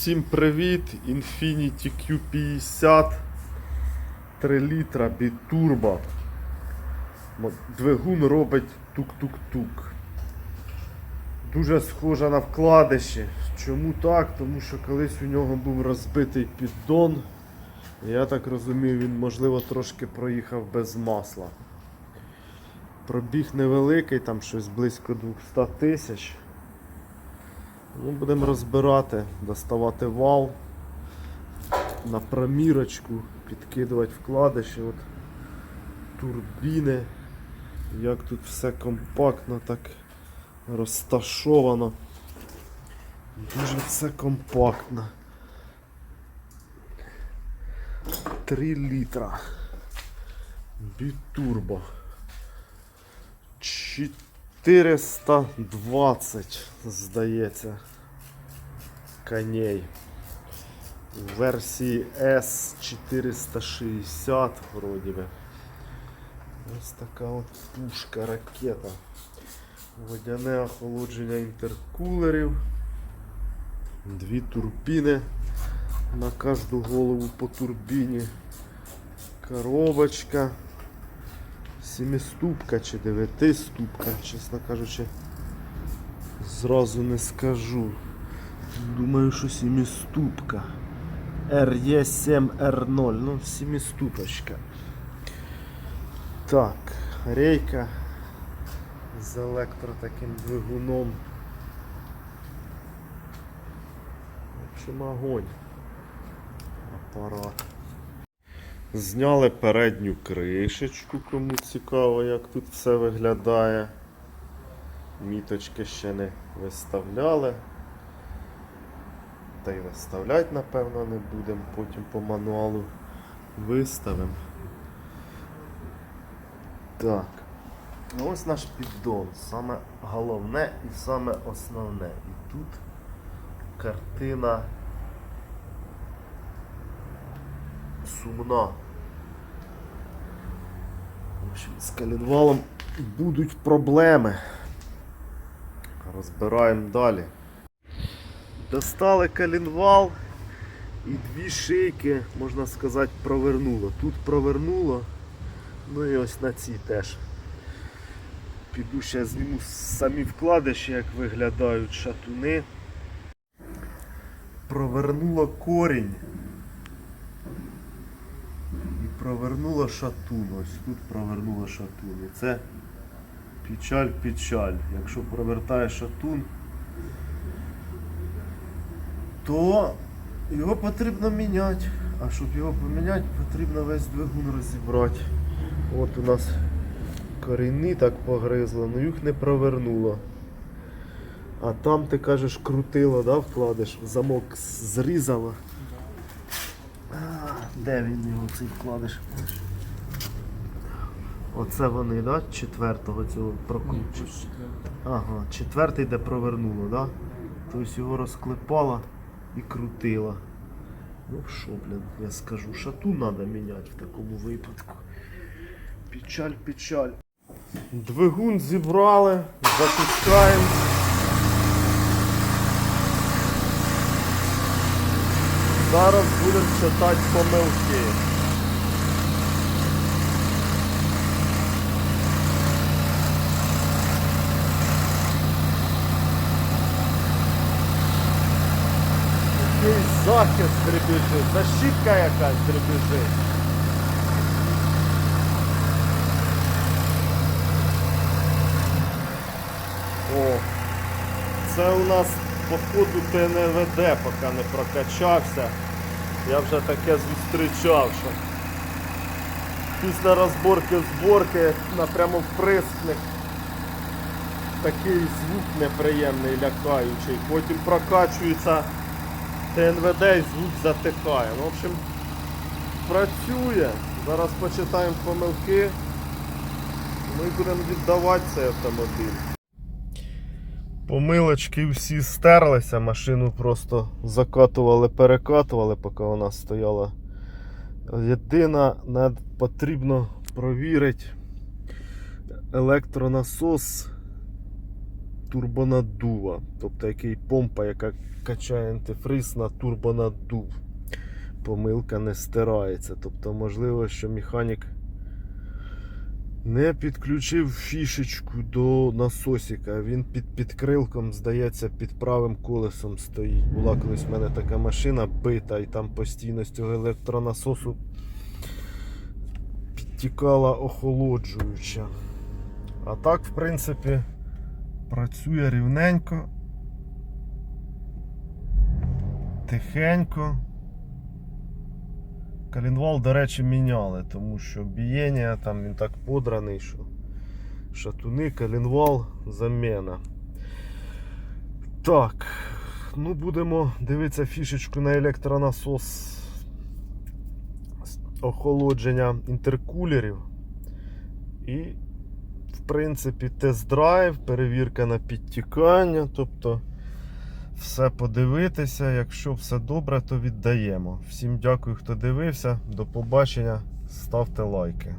Всім привіт! Infiniti Q50 3 літра бітурбо. Двигун робить тук-тук-тук. Дуже схожа на вкладиші. Чому так? Тому що колись у нього був розбитий піддон. Я так розумію, він можливо трошки проїхав без масла. Пробіг невеликий, там щось близько 200 тисяч. Ну, будемо розбирати, доставати вал на промірочку, підкидувати вкладиші, от турбіни, як тут все компактно так розташовано. Дуже все компактно. 3 літра. Бітурбо. 420, здається, коней. У версії S460 вроді би. Ось така от пушка, ракета. Водяне охолодження інтеркулерів. Дві турбіни на кожну голову по турбіні. Коробочка. Сімиступка чи дев'ятиступка, чесно кажучи, зразу не скажу. Думаю, що сімиступка. RE7R0, ну сімиступочка. Так, рейка з електро таким двигуном. В общем, огонь. Апарат. Зняли передню кришечку, кому цікаво, як тут все виглядає. Міточки ще не виставляли. Та й виставляти, напевно, не будемо, потім по мануалу виставимо. Так. Ну, Ось наш піддон. Саме головне і саме основне. І тут картина сумна. В общем, з коленвалом будуть проблеми. Розбираємо далі. Достали коленвал і дві шийки, можна сказати, провернуло. Тут провернуло, ну і ось на цій теж. Піду ще зніму самі вкладиші, як виглядають шатуни. Провернуло корінь. Провернула шатун. Ось тут провернула шатун. І це печаль-печаль. Якщо провертає шатун, то його потрібно міняти. А щоб його поміняти, потрібно весь двигун розібрати. От у нас корінні так погризло, ну їх не провернуло. А там ти кажеш крутило, да, вкладиш, замок зрізало. Де він його цей вкладиш? Оце вони, да? Четвертого цього прокручують. Ага, четвертий, де провернуло, да? Тобто його розклепало і крутило. Ну що, блін, я скажу, шату треба міняти в такому випадку. Печаль, печаль. Двигун зібрали, запускаємо. Зараз будемо читати помилки. Якийсь захист дребіжить, защитка якась дребіжить. О, це у нас походу ТНВД поки не прокачався. Я вже таке зустрічав, що після розборки зборки напрямо вприскник такий звук неприємний, лякаючий. Потім прокачується ТНВД і звук затихає. В общем, працює. Зараз почитаємо помилки. Ми будемо віддавати цей автомобіль. Помилочки всі стерлися, машину просто закатували, перекатували, поки вона стояла. Єдине, над- потрібно провірити електронасос турбонаддува. Тобто який помпа, яка качає антифриз на турбонаддув. Помилка не стирається. Тобто, можливо, що механік не підключив фішечку до насосика. Він під підкрилком, здається, під правим колесом стоїть. Була колись в мене така машина бита, і там постійно з цього електронасосу підтікала охолоджуюча. А так, в принципі, працює рівненько, тихенько. Калінвал, до речі, міняли, тому що бієння там він так подраний, що шатуни, калінвал, заміна. Так, ну будемо дивитися фішечку на електронасос охолодження інтеркулерів. І, в принципі, тест-драйв, перевірка на підтікання. Тобто все подивитися. Якщо все добре, то віддаємо. Всім дякую, хто дивився. До побачення. Ставте лайки.